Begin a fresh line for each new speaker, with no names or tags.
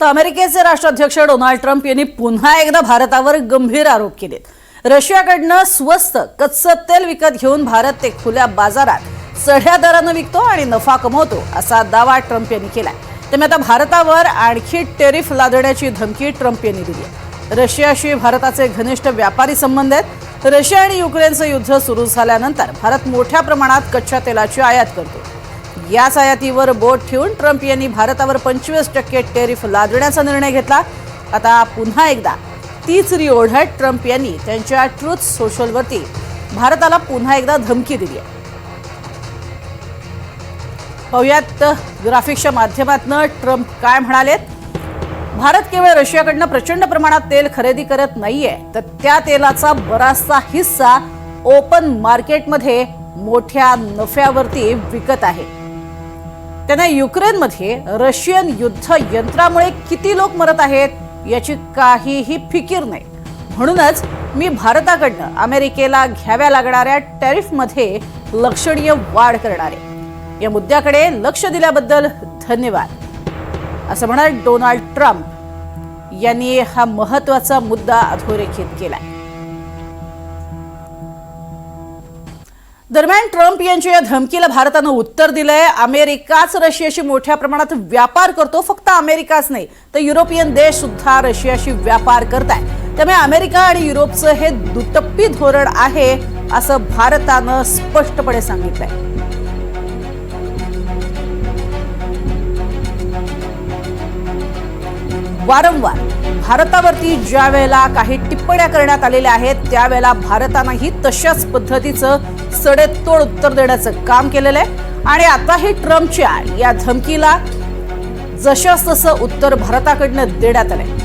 तर अमेरिकेचे राष्ट्राध्यक्ष डोनाल्ड ट्रम्प यांनी पुन्हा एकदा भारतावर गंभीर आरोप केलेत. रशियाकडनं स्वस्त कच्चं तेल विकत घेऊन भारत ते खुल्या बाजारात चढ्या दरानं विकतो आणि नफा कमवतो असा दावा ट्रम्प यांनी केलाय. त्यामुळे आता भारतावर आणखी टेरिफ लादण्याची धमकी ट्रम्प यांनी दिली आहे. रशियाशी भारताचे घनिष्ठ व्यापारी संबंध आहेत. रशिया आणि युक्रेनचं युद्ध सुरू झाल्यानंतर भारत मोठ्या प्रमाणात कच्च्या तेलाची आयात करतो. याच आयातीवर बोट ठेवून ट्रम्प यांनी भारतावर पंचवीस टक्के टेरिफ लादण्याचा निर्णय घेतला. आता पुन्हा एकदा तीच ओढत ट्रम्प यांनी त्यांच्या ट्रुथ सोशलवरती भारताला पुन्हा एकदा धमकी दिली आहे. पाहुयात ग्राफिक्सच्या माध्यमातून ट्रम्प काय म्हणालेत? भारत केवळ रशियाकडनं प्रचंड प्रमाणात तेल खरेदी करत नाहीये तर त्या तेलाचा बराचसा हिस्सा ओपन मार्केटमध्ये मोठ्या नफ्यावरती विकत आहे. त्यांना युक्रेनमध्ये रशियन युद्ध यंत्रामुळे किती लोक मरत आहेत याची काहीही फिकीर नाही. म्हणूनच मी भारताकडनं अमेरिकेला घ्याव्या लागणाऱ्या टॅरिफमध्ये लक्षणीय वाढ करणार आहे. या मुद्द्याकडे लक्ष दिल्याबद्दल धन्यवाद. असं म्हणत डोनाल्ड ट्रम्प यांनी हा महत्त्वाचा मुद्दा अधोरेखित केलाय. दरम्यान ट्रम्प यांच्या या धमकीला भारतानं उत्तर दिलंय. अमेरिकाच रशियाशी मोठ्या प्रमाणात व्यापार करतो फक्त अमेरिकाच नाही तर युरोपियन देश सुद्धा रशियाशी व्यापार करताय. त्यामुळे अमेरिका आणि युरोपचं हे दुटप्पी धोरण आहे असं भारतानं स्पष्टपणे सांगितलंय. वारंवार भारतावरती ज्या वेळेला काही टिप्पण्या करण्यात आलेल्या आहेत त्यावेळेला भारतानंही तशाच पद्धतीचं सडेतोड उत्तर देण्याचं काम केलेलं आहे. आणि आताही ट्रम्पच्या या धमकीला जशास तसं उत्तर भारताकडनं देण्यात आलंय.